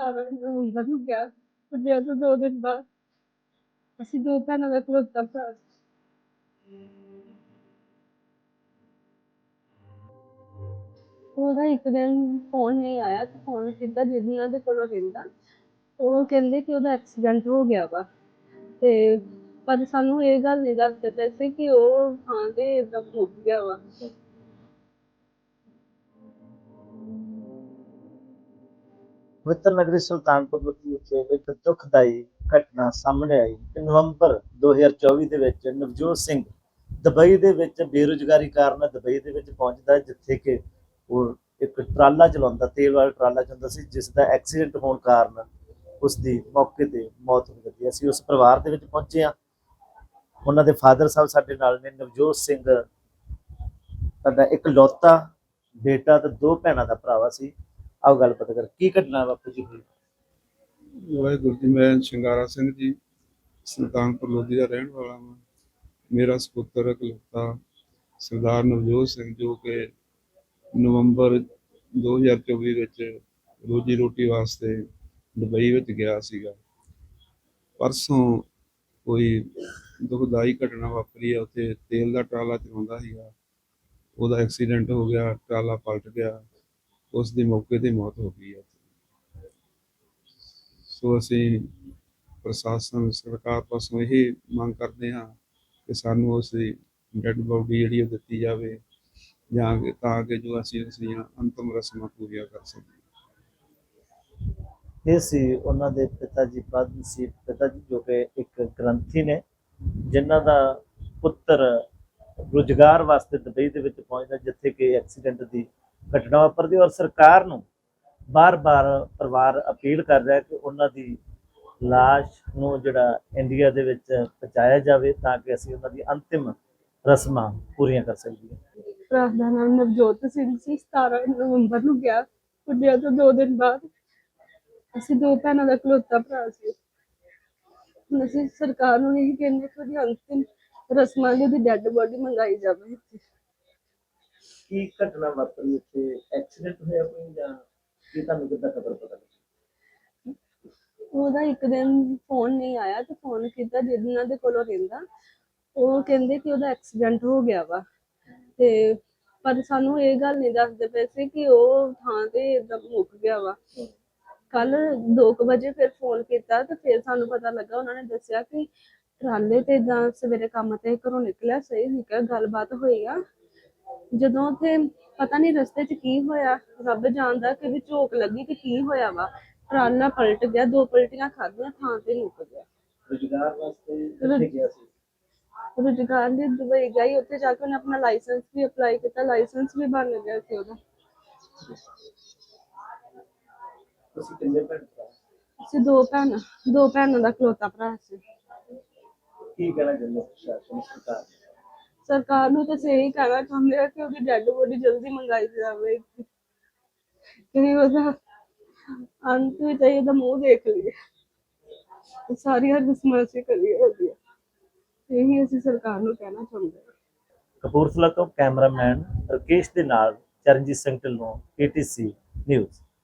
ਸਾਰਾ ਨਵੰਬਰ ਨੂੰ ਗਿਆ ਉਹਦੇ ਤੋਂ ਦੋ ਦਿਨ ਬਾਅਦ। ਅਸੀਂ ਦੋ ਭੈਣਾਂ ਦਾ ਖਲੋਤਾ ਭਰਾ ਸੀ। ਉਹਦਾ ਇੱਕ ਦਿਨ ਫੋਨ ਨਹੀਂ ਆਇਆ ਤੇ ਫੋਨ ਕੀਤਾ ਜਿਹਦੀਆਂ ਦੇ ਕੋਲੋਂ ਰਹਿੰਦਾ। ਉਹ ਕਹਿੰਦੇ ਕਿ ਉਹਦਾ ਐਕਸੀਡੈਂਟ ਹੋ ਗਿਆ ਵਾ। ਤੇ ਪਰ ਸਾਨੂੰ ਇਹ ਗੱਲ ਨਹੀਂ ਦੱਸਦੇ ਪਏ ਸੀ ਕਿ ਉਹ ਥਾਂ ਤੇ ਏਦਾਂ ਮੁੱਕ ਗਿਆ ਵਾ। ਪਵਿੱਤਰ ਨਗਰੀ ਸੁਲਤਾਨਪੁਰ ਲੋਧੀ ਵਿਖੇ ਇੱਕ ਦੁਖਦਾਈ ਘਟਨਾ ਸਾਹਮਣੇ ਆਈ। ਕਿ ਨਵੰਬਰ 2024 ਦੇ ਵਿੱਚ ਨਵਜੋਤ ਸਿੰਘ ਦੁਬਈ ਦੇ ਵਿੱਚ ਬੇਰੁਜ਼ਗਾਰੀ ਕਾਰਨ ਦੁਬਈ ਦੇ ਵਿੱਚ ਪਹੁੰਚਦਾ ਜਿੱਥੇ ਕਿ ਉਹ ਇੱਕ ਟਰਾਲਾ ਚਲਾਉਂਦਾ, ਤੇਲ ਵਾਲਾ ਟਰਾਲਾ ਚਲਾਉਂਦਾ ਸੀ, ਜਿਸ ਦਾ ਐਕਸੀਡੈਂਟ ਹੋਣ ਕਾਰਨ ਉਸ ਦੀ ਮੌਕੇ ਤੇ ਮੌਤ ਹੋ ਗਈ। ਅਸੀਂ ਉਸ ਪਰਿਵਾਰ ਦੇ ਵਿੱਚ ਪਹੁੰਚੇ ਹਾਂ। ਉਹਨਾਂ ਦੇ ਫਾਦਰ ਸਾਹਿਬ ਸਾਡੇ ਨਾਲ ਨੇ, ਨਵਜੋਤ ਸਿੰਘ। ਸਾਡਾ ਇੱਕ ਲੌਤਾ ਬੇਟਾ ਤੇ ਦੋ ਭੈਣਾਂ ਦਾ ਭਰਾਵਾ ਸੀ। ਆਓ ਗੱਲ ਕਰ, ਕੀ ਘਟਨਾ ਬਾਪੂ ਜੀ ਹੋਈ? ਵਾਹਿਗੁਰੂ ਜੀ, ਮੈਂ ਸ਼ਿੰਗਾਰਾ ਸਿੰਘ ਜੀ, ਸੁਲਤਾਨਪੁਰ ਲੋਧੀ ਦਾ ਰਹਿਣ ਵਾਲਾ ਹਾਂ ਮੇਰਾ ਸੁਪੁੱਤਰ ਇਕਲੌਤਾ ਸਰਦਾਰ ਨਵਜੋਤ ਸਿੰਘ ਜੋ ਕਿ ਨਵੰਬਰ 2024 ਵਿੱਚ ਰੋਜੀ ਰੋਟੀ ਵਾਸਤੇ ਦੁਬਈ ਵਿੱਚ ਗਿਆ ਸੀਗਾ। ਪਰਸੋਂ ਕੋਈ ਦੁਖਦਾਈ ਘਟਨਾ ਵਾਪਰੀ ਹੈ ਉੱਥੇ ਤੇਲ ਦਾ ਟਰਾਲਾ ਚਲਾਉਂਦਾ ਸੀਗਾ। ਉਹਦਾ ਐਕਸੀਡੈਂਟ ਹੋ ਗਿਆ, ਟਰਾਲਾ ਪਲਟ ਗਿਆ। ਉਸ ਦੀ ਮੌਕੇ ਤੇ ਮੌਤ ਹੋ ਗਈ ਹੈ। ਸੋ ਅਸੀਂ ਪ੍ਰਸ਼ਾਸਨ, ਸਰਕਾਰ ਪਾਸੋਂ ਇਹ ਮੰਗ ਕਰਦੇ ਹਾਂ ਕਿ ਸਾਨੂੰ ਉਸ ਦੀ ਡੈੱਡ ਬਾਡੀ ਜਿਹੜੀ ਉਹ ਦਿੱਤੀ ਜਾਵੇ ਜਾਂ ਕਿ ਤਾਂ ਕਿ ਜੋ ਅਸੀਂ ਉਸ ਦੀਆਂ ਅੰਤਮ ਰਸਮਾਂ ਪੂਰੀਆਂ ਕਰ ਸਕੀਏ। ਇਹ ਸੀ ਉਹਨਾਂ ਦੇ ਪਿਤਾ ਜੀ ਪਦਮ ਸੀ ਪਿਤਾ ਜੀ ਜੋ ਕਿ ਇੱਕ ਗ੍ਰੰਥੀ ਨੇ, ਜਿਨ੍ਹਾਂ ਦਾ ਪੁੱਤਰ ਰੁਜ਼ਗਾਰ ਵਾਸਤੇ ਦੁਬਈ ਦੇ ਵਿੱਚ ਪਹੁੰਚਦਾ, ਜਿੱਥੇ ਕਿ ਐਕਸੀਡੈਂਟ ਦੀ ਘਟਨਾ ਵਾਪਰਦੀ ਔਰ ਸਰਕਾਰ ਨੂੰ ਬਾਰ-ਬਾਰ ਪਰਿਵਾਰ ਅਪੀਲ ਕਰ ਰਿਹਾ ਕਿ ਉਹਨਾਂ ਦੀ ਲਾਸ਼ ਨੂੰ ਜਿਹੜਾ ਇੰਡੀਆ ਦੇ ਵਿੱਚ ਪਹੁੰਚਾਇਆ ਜਾਵੇ ਤਾਂ ਕਿ ਅਸੀਂ ਉਹਨਾਂ ਦੀ ਅੰਤਿਮ ਰਸਮਾਂ ਪੂਰੀਆਂ ਕਰ ਸਕੀਏ। ਭਰਾ ਦਾ ਨਾਮ ਨਵਜੋਤ ਸਿੰਘ ਸੀ 17 ਨਵੰਬਰ ਨੂੰ ਗਿਆ। ਉੱਡਿਆ ਤੋਂ ਦੋ ਦਿਨ ਬਾਅਦ ਅਸੀਂ ਦੋ ਭੈਣਾਂ ਦਾ ਖਲੋਤਾ ਭਰਾ ਸੀ। ਹੁਣ ਅਸੀਂ ਸਰਕਾਰ ਨੂੰ ਇਹ ਕਹਿੰਦੇ ਕਿ ਉਹਦੀ ਅੰਤਿਮ ਰਸਮਾਂ ਦੀ ਉਹਦੀ ਡੈੱਡ ਬੋਡੀ ਮੰਗਾਈ ਜਾਵੇ। ਕੀ ਘਟਨਾ ਵਾਪਰੀ ਉੱਥੇ? ਐਕਸੀਡੈਂਟ ਹੋਇਆ ਕੋਈ ਜਾਂ ਕੀ ਤੁਹਾਨੂੰ ਕਿੱਦਾਂ ਖਬਰ ਪਤਾ ਲੱਗੀ? ਉਹਦਾ ਇੱਕ ਦਿਨ ਫੋਨ ਨਹੀਂ ਆਇਆ ਤੇ ਫੋਨ ਕੀਤਾ ਜਿਹਨਾਂ ਦੇ ਕੋਲੋਂ ਰਹਿੰਦਾ। ਉਹ ਕਹਿੰਦੇ ਕਿ ਉਹਦਾ ਐਕਸੀਡੈਂਟ ਹੋ ਗਿਆ ਵਾ। ਤੇ ਪਰ ਸਾਨੂੰ ਇਹ ਗੱਲ ਨਹੀਂ ਦੱਸਦੇ ਪਏ ਸੀ ਕਿ ਉਹ ਥਾਂ ਤੇ ਏਦਾਂ ਮੁੱਕ ਗਿਆ ਵਾ। ਕੱਲ 2 ਵਜੇ ਫਿਰ ਫੋਨ ਕੀਤਾ ਤੇ ਫਿਰ ਸਾਨੂੰ ਪਤਾ ਲੱਗਾ, ਉਹਨਾਂ ਨੇ ਦੱਸਿਆ ਕਿ ਟਰਾਲੇ ਤੇ ਜਾਂ ਸਵੇਰੇ ਕੰਮ ਤੇ ਘਰੋਂ ਨਿਕਲਿਆ, ਸਹੀ ਨਿਕਲਿਆ, ਗੱਲਬਾਤ ਹੋਈ ਆ। ਜਦੋਂ ਉੱਥੇ ਪਤਾ ਨਹੀਂ ਰਸਤੇ 'ਚ ਕੀ ਹੋਇਆ ਰੱਬ ਜਾਣਦਾ ਕਿ ਵੀ ਝੋਕ ਲੱਗੀ ਕਿ ਕੀ ਹੋਇਆ ਵਾ। ਟਰਾਲਾ ਪਲਟ ਗਿਆ ਦੋ ਪਲਟੀਆਂ ਖਾਧੀਆਂ ਥਾਂ ਤੇ ਮੁੱਕ ਗਿਆ। ਰੁਜ਼ਗਾਰ ਵਾਸਤੇ ਕਿੱਥੇ ਗਿਆ ਸੀ? ਰੁਜ਼ਗਾਰ ਲਈ ਦੁਬਈ ਗਈ ਉੱਥੇ ਜਾ ਕੇ ਉਹਨੇ ਆਪਣਾ ਲਾਇਸੈਂਸ ਵੀ ਅਪਲਾਈ ਕੀਤਾ ਲਾਇਸੈਂਸ ਵੀ ਬਣ ਗਿਆ ਸੀ ਉਹਦਾ। ਤੁਸੀਂ ਕਿੰਨੇ ਭੈਣ ਭਰਾ? ਅਸੀਂ ਦੋ ਭੈਣਾਂ ਦੋ ਭੈਣਾਂ ਦਾ ਖਲੋਤਾ ਭਰਾ ਸੀ। ਕੀ ਕਹਿਣਾ ਚਾਹੁੰਦੇ ਹੋ ਪ੍ਰਸ਼ਾਸਨ ਸਰਕਾਰ? ਸਰਕਾਰ ਨੂੰ ਤਾਂ ਸਹੀ ਕਹਿਣਾ ਚਾਹੁੰਦੇ ਆ ਕਿ ਉਹਦੀ ਡੈੱਡ ਬੋਡੀ ਜਲਦੀ ਮੰਗਾਈ ਜਾਵੇ। ਕਿ ਉਹਦਾ ਅੰਤ ਵਿੱਚ ਅਸੀਂ ਉਹਦਾ ਮੂੰਹ ਦੇਖ ਲਈਏ। ਸਾਰੀਆਂ ਰਸਮਾਂ ਅਸੀਂ ਕਰੀਏ ਉਹਦੀਆਂ ਇਹੀ ਅਸੀਂ ਸਰਕਾਰ ਨੂੰ ਕਹਿਣਾ ਚਾਹੁੰਦੇ ਹਾਂ ਕਪੂਰਥਲਾ ਤੋਂ ਕੈਮਰਾਮੈਨ ਰਕੇਸ਼ ਦੇ ਨਾਲ ਚਰਨਜੀਤ ਸਿੰਘ ਢਿੱਲੋਂ ਪੀਟੀਸੀ ਨਿਊਜ਼